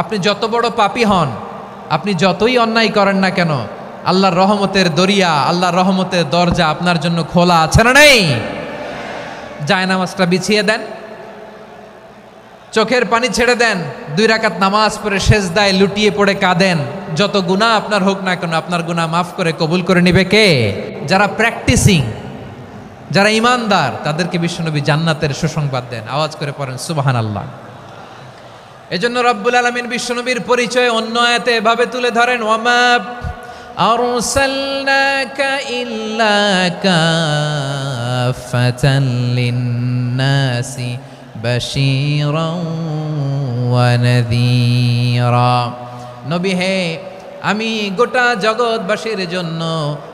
আপনি যত বড় পাপী হন, আপনি যতই অন্যায় করেন না কেন, আল্লাহর রহমতের দরিয়া, আল্লাহর রহমতের দরজা আপনার জন্য খোলা আছে না নেই? জায়নামাজটা বিছিয়ে দেন, চোখের পানি ছেড়ে দেন, দুই রাকাত নামাজ পড়ে শেষ দায় লুটিয়ে পড়ে কাঁদেন, যত গুণা আপনার হোক না কেন, আপনার গুণা মাফ করে কবুল করে নিবে কে? যারা প্র্যাকটিসিং যারা ইমানদার, তাদেরকে বিশ্বনবী জান্নাতের সুসংবাদ দেন। আওয়াজ করে পড়েন সুবাহান আল্লাহ এজন্য রব্বুল আলমিন বিশ্বনবীর পরিচয় অন্য আয়াতে এভাবে তুলে ধরেন ওয়ামা أرسلناك إلا كافة للناس بشيرا ونذيرا নবী হে আমি গোটা জগৎবাসীর জন্য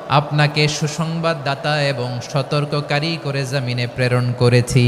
আপনাকে সুসংবাদদাতা এবং সতর্ককারী করে জামিনে প্রেরণ করেছি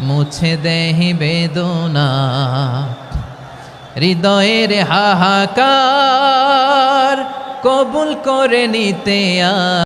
মুছে দেহি বেদনা। হৃদয়ের হাহাকার কবুল করে নিতে আ